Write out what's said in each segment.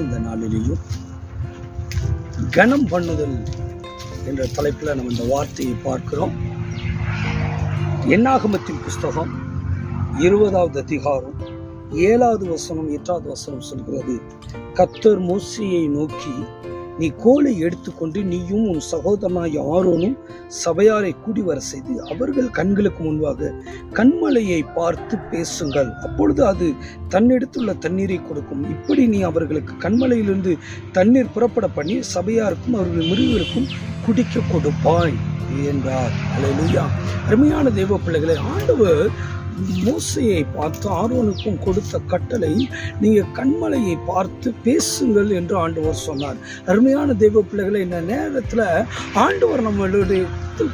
இந்த நாளிலேயும் கனம் பண்ணுதல் என்ற தலைப்பில் நம்ம இந்த வார்த்தையை பார்க்கிறோம். எண்ணாகமத்தின் புஸ்தகம் இருபதாவது அதிகாரம் ஏழாவது வசனம் எட்டாவது வசனம் சொல்கிறது கத்தர் மூசியை நோக்கி நீ கோலை எடுத்துக்கொண்டு நீயும் உன் சகோதரனாய் ஆரோனும் சபையாரை கூடி வர செய்து அவர்கள் கண்களுக்கு முன்பாக கண்மலையை பார்த்து பேசுங்கள். அப்பொழுது அது தன்னெடுத்துள்ள தண்ணீரை கொடுக்கும். இப்படி நீ அவர்களுக்கு கண்மலையிலிருந்து தண்ணீர் புறப்பட பண்ணி சபையாருக்கும் அவர்கள் மிருகருக்கும் குடிக்க கொடுப்பாய் என்றார். அலையா அருமையான தேவ பிள்ளைகளை ஆண்டவர் மோசையை பார்த்து ஆரோனுக்கும் கொடுத்த கட்டளை நீங்கள் கண்மலையை பார்த்து பேசுங்கள் என்று ஆண்டவர் சொன்னார். அருமையான தெய்வ பிள்ளைகளை இந்த நேரத்தில் ஆண்டவர் நம்மளுடைய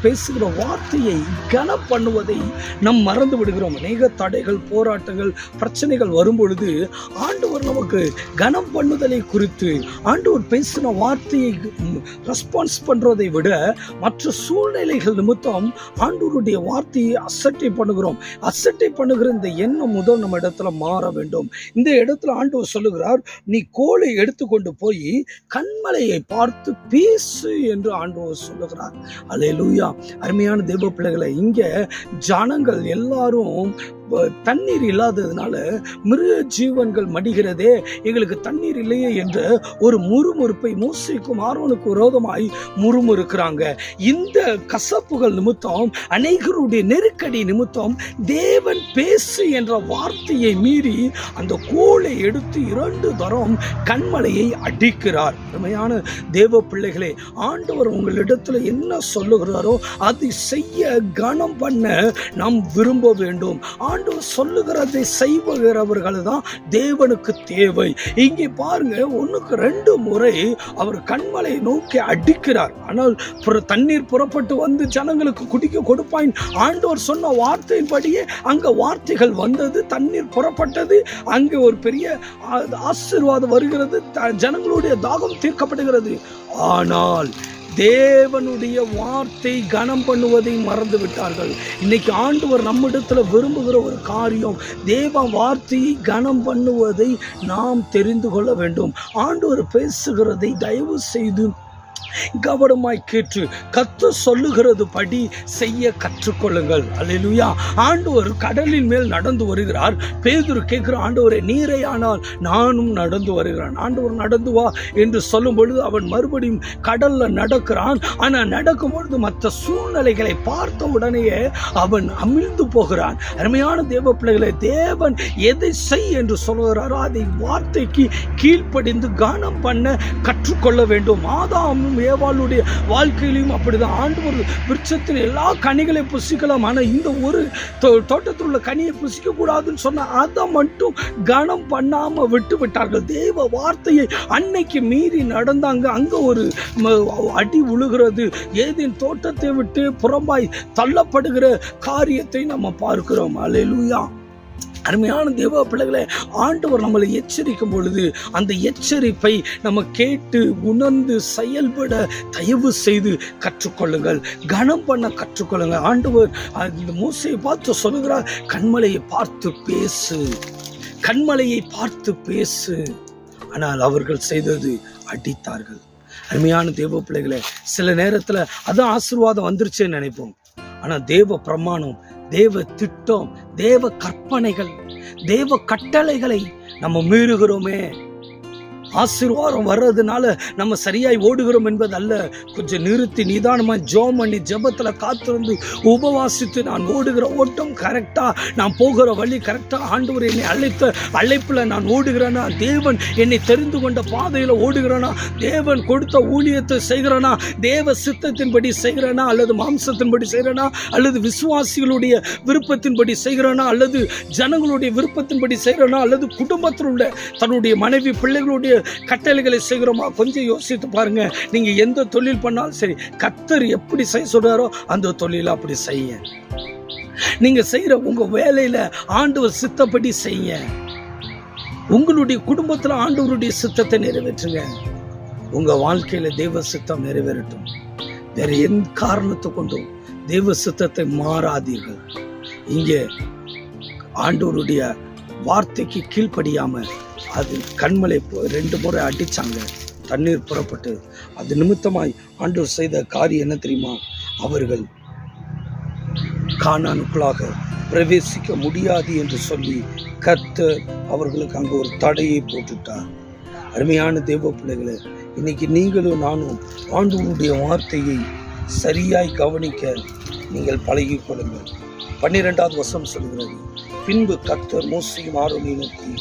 பேசுகிற வார்த்தையை கன பண்ணுவதை நாம் மறந்து விடுகிறோம். அநேக தடைகள் போராட்டங்கள் பிரச்சனைகள் வரும்பொழுது ஆண்டவர் நமக்கு கனம் பண்ணுதலை குறித்து ஆண்டவர் பேசின வார்த்தையை ரெஸ்பான்ஸ் பண்ணுறதை விட மற்ற சூழ்நிலைகள் நிமித்தம் ஆண்டவருடைய வார்த்தையை அசட்டை பண்ணுகிறோம். அசட்டை பண்ணுகிற இந்த எண்ணம் முதல் நம்ம இடத்துல மாற வேண்டும். இந்த இடத்துல ஆண்டவர் சொல்லுகிறார் நீ கோலை எடுத்துக்கொண்டு போய் கண்மலையை பார்த்து பேசு என்று ஆண்டவர் சொல்லுகிறார். அல்லேலூயா அருமையான தேவ பிள்ளைகளை இங்க ஜனங்கள் எல்லாரும் தண்ணீர் இல்லாததுனால மிருக ஜீவன்கள் மடிகிறதே எங்களுக்கு தண்ணீர் இல்லையே என்று ஒரு முறுமுறுப்பை மூசைக்கும் ஆர்வனுக்கு விரோதமாய் முறுமுறுக்கிறாங்க. இந்த கசப்புகள் நிமித்தம் அநேகருடைய நெருக்கடி நிமித்தம் தேவன் பேசு என்ற வார்த்தையை மீறி அந்த கோலை எடுத்து இரண்டு தரம் கண்மலையை அடிக்கிறார். அருமையான தேவ பிள்ளைகளே ஆண்டவர் உங்களிடத்துல என்ன சொல்லுகிறாரோ அதை செய்ய கனம் பண்ண நாம் விரும்ப வேண்டும். ஆண்டவர் சொல்லுகிறதை செய்வகிறவர்கள் தான் தேவனுக்கு தேவை. இங்கே பாருங்க ஒன்றுக்கு ரெண்டு முறை அவர் கண்மலை நோக்கி அடிக்கிறார். ஆனால் புற- தண்ணீர் புறப்பட்டு வந்து ஜனங்களுக்கு குடிக்க கொடுப்பாயின் ஆண்டவர் சொன்ன வார்த்தையின்படியே அங்கே வார்த்தைகள் வந்தது தண்ணீர் புறப்பட்டது அங்கே ஒரு பெரிய ஆசீர்வாதம் வருகிறது த- ஜனங்களுடைய தாகம் தீர்க்கப்படுகிறது. ஆனால் தேவனுடைய வார்த்தை கனம் பண்ணுவதை மறந்து விட்டார்கள் இன்னைக்கு ஆண்டவர் நம்மிடத்துல விரும்புகிற ஒரு காரியம் தேவ வார்த்தையை கனம் பண்ணுவதை நாம் தெரிந்து கொள்ள வேண்டும். ஆண்டவர் பேசுகிறதை தயவு செய்து கவனமாய் கேட்டு கத்து சொல்லுகிறது படி செய்ய கற்றுக்கொள்ளுங்கள். அல்லேலூயா. ஆண்டவர் கடலின் மேல் நடந்து வருகிறார். பேதுரு கேட்கிற ஆண்டவரே நீரை ஆனால் நானும் நடந்து வருகிறான். ஆண்டவர் நடந்து வா என்று சொல்லும் பொழுது அவன் மறுபடியும் கடல்ல நடக்கிறான். ஆனால் நடக்கும் பொழுது மற்ற சூழ்நிலைகளை பார்த்த உடனேயே அவன் அமிழ்ந்து போகிறான். அருமையான தேவ பிள்ளைகளை தேவன் எதை செய் என்று சொல்கிறாரோ அதை வார்த்தைக்கு கீழ்ப்படிந்து கானம் பண்ண கற்றுக்கொள்ள வேண்டும். ஆதாமும் ஏவாளுடைய வாழ்க்கையிலும் அப்படிதான். ஆண்டவர் விருட்சத்தில் எல்லா கனிகளை புசிக்கலாம். ஆனால் இந்த ஒரு தோ- தோட்டத்தில் உள்ள கனியை புசிக்க கூடாதுன்னு சொன்ன அதை மட்டும் கனம் பண்ணாமல் விட்டு விட்டார்கள். தேவ வார்த்தையை அன்னைக்கு மீறி நடந்தாங்க. அங்க ஒரு அடி உழுகிறது. ஏதின் தோட்டத்தை விட்டு புறம்பாய் தள்ளப்படுகிற காரியத்தை நம்ம பார்க்கிறோம். அலையிலுயா. அருமையான தேவ பிள்ளைகளை ஆண்டவர் நம்மளை எச்சரிக்கும் பொழுது அந்த எச்சரிப்பை நம்ம கேட்டு உணர்ந்து செயல்பட தயவு செய்து கற்றுக்கொள்ளுங்கள். கனம் பண்ண கற்றுக்கொள்ளுங்கள். ஆண்டவர் இந்த மூசையை பார்த்து சொல்லுகிறார் கண்மலையை பார்த்து பேசு. கண்மலையை பார்த்து பேசு. ஆனால் அவர்கள் செய்தது அடித்தார்கள். அருமையான தேவ பிள்ளைகளை சில நேரத்தில் அதான் ஆசீர்வாதம் வந்துருச்சேன்னு நினைப்போம். ஆனால் தேவ பிரமாணம் தேவ திட்டம் தேவ கற்பனைகள் தேவ கட்டளைகளை நம்ம மீறுகிறோமே. ஆசீர்வாதம் வர்றதுனால நம்ம சரியாய் ஓடுகிறோம் என்பது அல்ல கொஞ்சம் நிறுத்தி நிதானமாக ஜோம் பண்ணி ஜபத்தில் காத்திருந்து உபவாசித்து நான் ஓடுகிற ஓட்டம் கரெக்டாக நான் போகிற வழி கரெக்டாக ஆண்டவர் என்னை அழைத்த அழைப்பில் நான் ஓடுகிறேனா? தேவன் என்னை தெரிந்து கொண்ட பாதையில் ஓடுகிறேனா? தேவன் கொடுத்த ஊழியத்தை செய்கிறேனா? தேவ சித்தத்தின்படி செய்கிறேனா? அல்லது மாம்சத்தின்படி செய்கிறேனா? அல்லது விசுவாசிகளுடைய விருப்பத்தின்படி செய்கிறேனா? அல்லது ஜனங்களுடைய விருப்பத்தின்படி செய்கிறேனா? அல்லது குடும்பத்தில் உள்ள தன்னுடைய மனைவி பிள்ளைகளுடைய கட்டளைகளை செய்கிறோமா? கொஞ்சம் யோசித்து பாருங்க. நீங்க எந்த தொழில் பண்ணாலும் சரி கத்தர் எப்படி செய்ய சொல்றாரோ அந்த தொழிலை அப்படி செய்ய நீங்க செய்யற உங்க வேலையில ஆண்டவர் சித்தப்படி செய்ய உங்களுடைய குடும்பத்துல ஆண்டவருடைய சித்தத்தை நிறைவேற்றுங்க. உங்க வாழ்க்கையில தெய்வ சித்தம் நிறைவேறட்டும். வேற எந்த காரணத்தை கொண்டும் தெய்வ சித்தத்தை மாறாதீர்கள். இங்கே ஆண்டவருடைய வார்த்தைக்கு கீழ்ப்படியாம அது கண்மலை ரெண்டு முறை அடித்தாங்க தண்ணீர் புறப்பட்டு அது நிமித்தமாய் ஆண்டவர் செய்த காரியம் என்ன தெரியுமா? அவர்கள் காணானுக்குள்ளாக பிரவேசிக்க முடியாது என்று சொல்லி கத்த அவர்களுக்கு அங்கே ஒரு தடையை போட்டுட்டார். அருமையான தேவ பிள்ளைகளை இன்னைக்கு நீங்களும் நானும் ஆண்டவருடைய வார்த்தையை சரியாய் கவனிக்க நீங்கள் பழகி கொள்ளுங்கள் பன்னிரெண்டாவது வருஷம் சொல்கிறது பின்பு கத்தர் மோசையும் ஆரோக்கியம் நோக்கி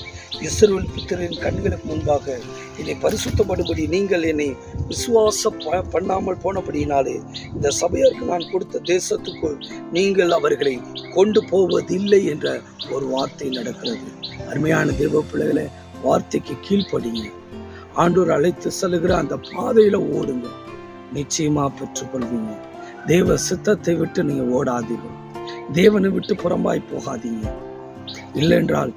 இஸ்ரவேல் புத்திரின் கண்களுக்கு முன்பாக என்னை பரிசுத்தப்படும்படி நீங்கள் என்னை விசுவாச பண்ணாமல் போனபடியினாலே இந்த சபையாருக்கு நான் கொடுத்த தேசத்துக்குள் நீங்கள் அவர்களை கொண்டு போவதில்லை என்ற ஒரு வார்த்தை நடக்கிறது. அருமையான தேவ பிள்ளைகளை வார்த்தைக்கு கீழ்ப்படிங்க. ஆண்டோர் அழைத்து செல்லுகிற அந்த பாதையில ஓடுங்க. நிச்சயமா பெற்றுக்கொள்வீங்க. தேவ சித்தத்தை விட்டு நீங்கள் ஓடாதீர்கள். தேவனை விட்டு புறம்பாய் போகாதீங்க. இல்லைன்றால்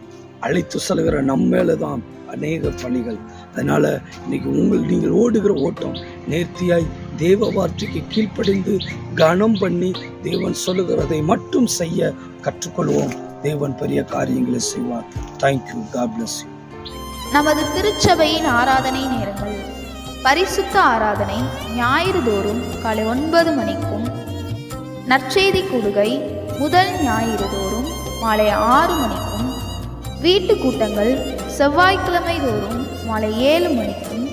அழைத்து செல்கிற நம்ம மேல தான் அநேக பணிகள். அதனால இன்னைக்கு உங்கள் நீங்கள் ஓடுகிற ஓட்டம் நேர்த்தியாய் தேவ வார்த்தைக்கு கீழ்ப்படிந்து கனம் பண்ணி தேவன் சொல்லுகிறதை மட்டும் செய்ய கற்றுக்கொள்வோம். தேவன் பெரிய காரியங்களை செய்வார். தேங்க்யூ காட் பிளஸ் யூ நமது திருச்சபையின் ஆராதனை நேரங்கள். பரிசுத்த ஆராதனை ஞாயிறு தோறும் காலை ஒன்பது மணிக்கும். நற்செய்தி கூடுகை முதல் ஞாயிறு தோறும் மாலை ஆறு மணிக்கும். வீட்டு கூட்டங்கள் செவ்வாய்க்கிழமை தோறும் மாலை ஏழு மணிக்கும்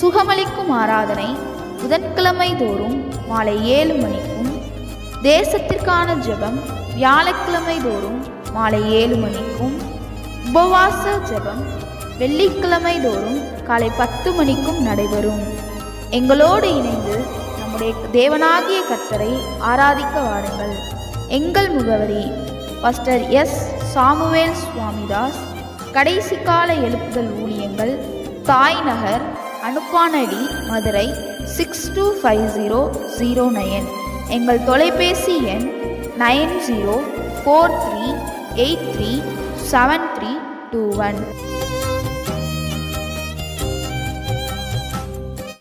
சுகமளிக்கும் ஆராதனை புதன்கிழமை தோறும் மாலை ஏழு மணிக்கும் தேசத்திற்கான ஜெபம் வியாழக்கிழமை தோறும் மாலை ஏழு மணிக்கும் உபவாச ஜெபம் வெள்ளிக்கிழமை தோறும் காலை பத்து மணிக்கும் நடைபெறும். எங்களோடு இணைந்து நம்முடைய தேவனாகிய கத்தரை ஆராதிக்க வாருங்கள். எங்கள் முகவரி பஸ்டர் எஸ். சாமுவேல் சுவாமிதாஸ் கடைசி கால எழுப்புதல் ஊழியங்கள் தாய்நகர் Anuppanadi Madurai six two five zero zero nine எங்கள் தொலைபேசி எண் nine zero four three eight three seven three two one